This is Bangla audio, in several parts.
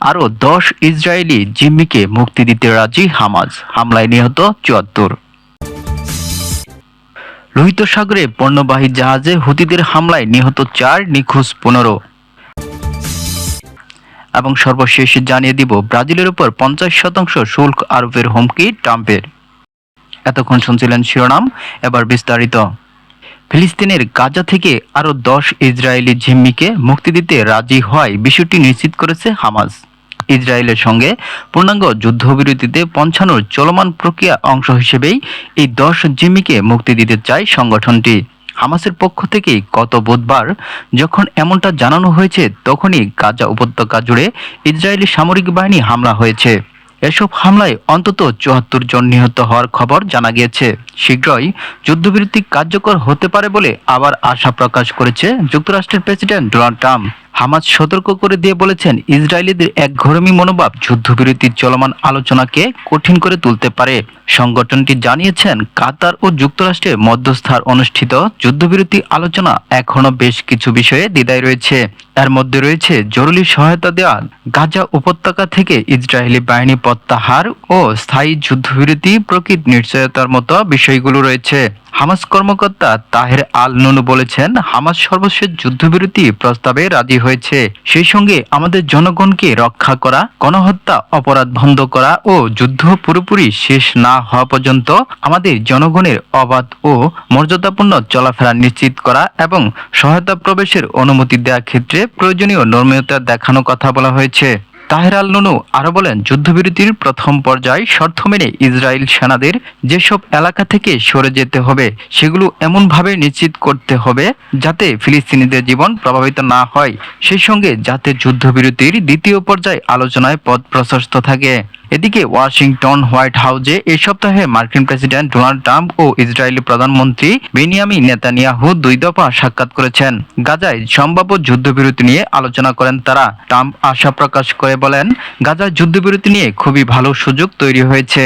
আরও দশ ইসরায়েলি জিম্মিকে মুক্তি দিতে রাজি হামাজ। হামলায় নিহত চুয়াত্তর। লোহিত সাগরে পণ্যবাহী জাহাজে হুতিদের হামলায় নিহত চার, নিখোঁজ পনেরো। এবং সর্বশেষ জানিয়ে দিব, ব্রাজিলের উপর পঞ্চাশ শতাংশ শুল্ক আরোপের হুমকি ট্রাম্পের। এতক্ষণ শুনছিলেন শিরোনাম, এবার বিস্তারিত। ফিলিস্তিনের গাজা থেকে আরও দশ ইসরায়েলি জিম্মিকে মুক্তি দিতে রাজি হয় বিষয়টি নিশ্চিত করেছে হামাস ইসরায়েলের সঙ্গে পূর্ণাঙ্গ যুদ্ধবিরতিতে পৌঁছানোর চলমান প্রক্রিয়া অংশ হিসেবেই এই দশ জিম্মিকে মুক্তি দিতে চায় সংগঠনটি। হামাসের পক্ষ থেকে গত বুধবার যখন এমনটা জানানো হয়েছে, তখনই গাজা উপত্যকা জুড়ে ইসরায়েলি সামরিক বাহিনী হামলা হয়েছে। এসব হামলায় অন্তত চুয়াত্তর জন নিহত হওয়ার খবর জানা গিয়েছে। শীঘ্রই যুদ্ধবিরতি কার্যকর হতে পারে বলে আবার আশা প্রকাশ করেছে যুক্তরাষ্ট্রের প্রেসিডেন্ট ডোনাল্ড ট্রাম্প। হামাজ সতর্ক করে দিয়ে বলেছেন, ইসরায়েলিদের এক ঘরমি মনোভাব যুদ্ধবিরতির চলমান আলোচনাকে কঠিন করে তুলতে পারে। সংগঠনটি জানিয়েছেন, কাতার ও যুক্তরাষ্ট্রে মধ্যস্থার অনুষ্ঠিত যুদ্ধবিরতি আলোচনা এখনও বেশ কিছু বিষয়ে দ্বিধায় রয়েছে। এর মধ্যে রয়েছে জরুরি সহায়তা দেওয়া, গাজা উপত্যকা থেকে ইসরায়েলি বাহিনী প্রত্যাহার ও স্থায়ী যুদ্ধবিরতি প্রকৃত নিশ্চয়তার মতো বিষয়গুলো রয়েছে। হামাস কর্মকর্তা তাহের আল নুনু বলেছেন, হামাস সর্বশেষ যুদ্ধবিরতি প্রস্তাবে রাজি হয়েছে। সেই সঙ্গে আমাদের জনগণকে রক্ষা করা, গণহত্যা, অপরাধ বন্ধ করা ও যুদ্ধ পুরোপুরি শেষ না হওয়া পর্যন্ত আমাদের জনগণের অবাধ ও মর্যাদাপূর্ণ চলাফেরা নিশ্চিত করা এবং সহায়তা প্রবেশের অনুমতি দেওয়ার ক্ষেত্রে প্রয়োজনীয় নর্মীয়তা দেখানো কথা বলা হয়েছে। তাহের আল নুনু আরও বলেন, যুদ্ধবিরতির প্রথম পর্যায়ে শর্ত মেনে ইসরায়েল সেনাদের যেসব এলাকা থেকে সরে যেতে হবে, সেগুলো এমনভাবে নিশ্চিত করতে হবে যাতে ফিলিস্তিনিদের জীবন প্রভাবিত না হয়। সেই সঙ্গে যাতে যুদ্ধবিরতির দ্বিতীয় পর্যায়ে আলোচনায় পথ প্রশস্ত থাকে। এদিকে ওয়াশিংটন হোয়াইট হাউসে এই সপ্তাহে মার্কিন প্রেসিডেন্ট ডোনাল্ড ট্রাম্প ও ইসরায়েলি প্রধানমন্ত্রী বেনিয়ামি নেতানিয়াহু দুই দফা সাক্ষাৎ করেছেন। গাজায় সম্ভাব্য যুদ্ধবিরতি নিয়ে আলোচনা করেন তারা। ট্রাম্প আশা প্রকাশ করে বলেন গাজায় যুদ্ধবিরতি নিয়ে খুবই ভালো সুযোগ তৈরি হয়েছে।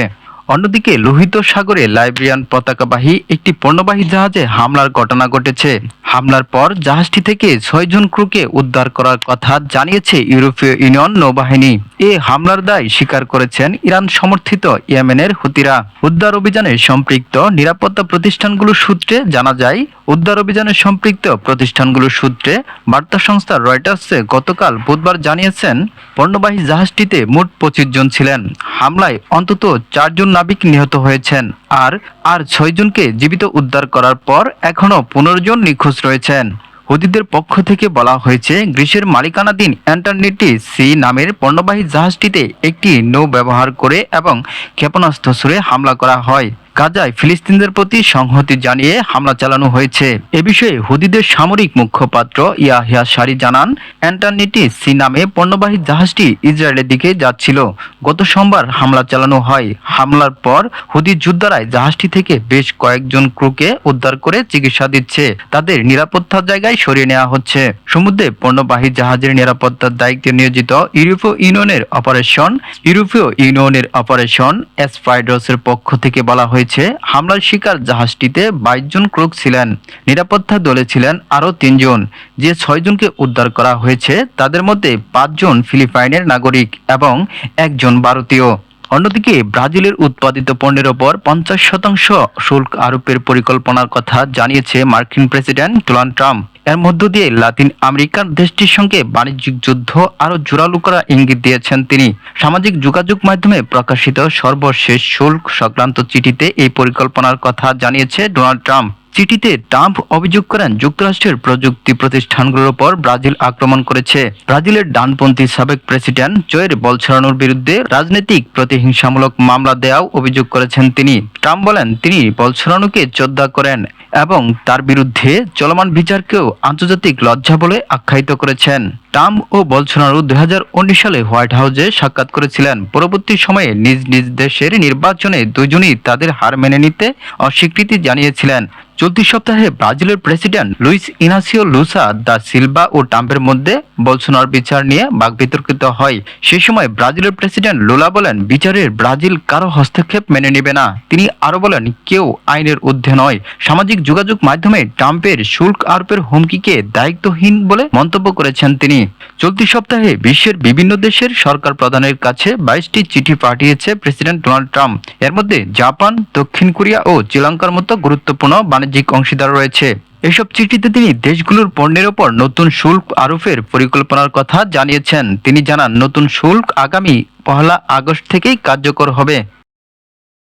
অন্যদিকে লোহিত সাগরে লাইব্রিয়ান পতাকাবাহী একটি পণ্যবাহী জাহাজে হামলার ঘটনা ঘটেছে। হামলার পর জাহাজটি থেকে ছয়জন ক্রুকে উদ্ধার করার কথা জানিয়েছে ইউরোপীয় ইউনিয়ন নৌবাহিনী। এ হামলার দায় স্বীকার করেছেন ইরান সমর্থিত ইয়েমেনের হুতিরা। উদ্ধার অভিযানে সম্পৃক্ত নিরাপত্তা প্রতিষ্ঠানগুলোর সূত্রে জানা যায়, উদ্ধার অভিযানে সম্পৃক্ত প্রতিষ্ঠানগুলোর সূত্রে বার্তা সংস্থা রয়টার্সে গতকাল বুধবার জানিয়েছেন, পণ্যবাহী জাহাজটিতে মোট পঁচিশ জন ছিলেন। হামলায় অন্তত চারজন নাবিক নিহত হয়েছেন। আর আর ছয়জনকে জীবিত উদ্ধার করার পর এখনও পনেরো জন নিখোঁজ রয়েছেন। হুদিদের পক্ষ থেকে বলা হয়েছে, গ্রীষ্মের মালিকানাধীন অ্যান্টারনেটি সি নামের পণ্যবাহী জাহাজটিতে একটি নৌ ব্যবহার করে এবং ক্ষেপণাস্ত্র ছুড়ে হামলা করা হয়। গাজায় ফিলিস্তিনদের প্রতি সংহতি জানিয়ে হামলা চালানো হয়েছে। এ বিষয়ে হুদিদের সামরিক মুখপাত্র ইয়াহিয়া সারি জানান, অ্যান্টারনেটি সি নামে পণ্যবাহী জাহাজটি ইসরায়েলের দিকে যাচ্ছিল। গত সোমবার হামলা চালানো হয়। হামলার পর হুদি যোদ্ধারাই জাহাজটি থেকে বেশ কয়েকজন ক্রুকে উদ্ধার করে চিকিৎসা দিচ্ছে। তাদের নিরাপত্তার জায়গায় সরিয়ে নেওয়া হচ্ছে। সমুদ্রে পণ্যবাহী জাহাজের নিরাপত্তার দায়িত্বে নিয়োজিত ইউরোপীয় ইউনিয়নের অপারেশন, ইউরোপীয় ইউনিয়নের অপারেশন এসপাইডসের পক্ষ থেকে বলা হয়েছে। হামলার শিকার জাহাজটিতে বাইশ জন ক্রুক ছিলেন। নিরাপত্তা দলে ছিলেন আরও তিনজন যে ছয়জনকে উদ্ধার করা হয়েছে, তাদের মধ্যে পাঁচজন ফিলিপাইনের নাগরিক এবং একজন ভারতীয়। অন্যদিকে ব্রাজিলের উৎপাদিত পণ্যের ওপর পঞ্চাশ শতাংশ শুল্ক আরোপের পরিকল্পনার কথা জানিয়েছে মার্কিন প্রেসিডেন্ট ডোনাল্ড ট্রাম্প। এর মধ্য দিয়ে লাতিন আমেরিকার দেশটির সঙ্গে বাণিজ্যিক যুদ্ধ আরও জোরালো করা ইঙ্গিত দিয়েছেন তিনি। সামাজিক যোগাযোগ মাধ্যমে প্রকাশিত সর্বশেষ শুল্ক সংক্রান্ত চিঠিতে এই পরিকল্পনার কথা জানিয়েছে ডোনাল্ড ট্রাম্প। চিঠিতে ট্রাম্প অভিযোগ করেন, যুক্তরাষ্ট্রের প্রযুক্তি প্রতিষ্ঠানগুলোর উপর ব্রাজিল আক্রমণ করেছে। ব্রাজিলের ডানপন্থী সাবেক প্রেসিডেন্ট জয়ের বলছানোর বিরুদ্ধে রাজনৈতিক প্রতিহিংসামূলক মামলা দেওয়াও অভিযোগ করেছেন তিনি। ট্রাম্প বলেন, তিনি বলছানোকে শ্রদ্ধা করেন। এবং তার বিরুদ্ধে চলমান বিচারকেও আন্তর্জাতিক লজ্জা বলে আখ্যায়িত করেছেন। ট্রাম্প ও বলসোনারো দুই সালে হোয়াইট হাউসে সাক্ষাৎ করেছিলেন। পরবর্তী সময়ে নিজ নিজ দেশের নির্বাচনে দুজনই তাদের হার মেনে নিতে অস্বীকৃতি জানিয়েছিলেন। চলতি সপ্তাহে ব্রাজিলের president Luiz Inacio Lula da Silva ও ট্রাম্পের মধ্যে বলসোনার বিচার নিয়ে বাকবিতর্কিত হয়। সে সময় ব্রাজিলের প্রেসিডেন্ট লুলা বলেন, বিচারের ব্রাজিল কারও হস্তক্ষেপ মেনে নেবে না। তিনি আরও বলেন, কেউ আইনের ঊর্ধ্বে নয়। সামাজিক যোগাযোগ মাধ্যমে ট্রাম্পের শুল্ক আরোপের হুমকিকে দায়িত্বহীন বলে মন্তব্য করেছেন তিনি। চলতি সপ্তাহে বিশ্বের বিভিন্ন দেশের সরকার প্রধানের কাছে বাইশটি চিঠি পাঠিয়েছে প্রেসিডেন্ট ডোনাল্ড ট্রাম্প। এর মধ্যে জাপান, দক্ষিণ কোরিয়া ও শ্রীলঙ্কার মতো গুরুত্বপূর্ণ বাণিজ্যিক অংশীদার রয়েছে। এসব চিঠিতে তিনি দেশগুলোর পণ্যের ওপর নতুন শুল্ক আরোপের পরিকল্পনার কথা জানিয়েছেন। তিনি জানান, নতুন শুল্ক আগামী পহেলা আগস্ট থেকেই কার্যকর হবে।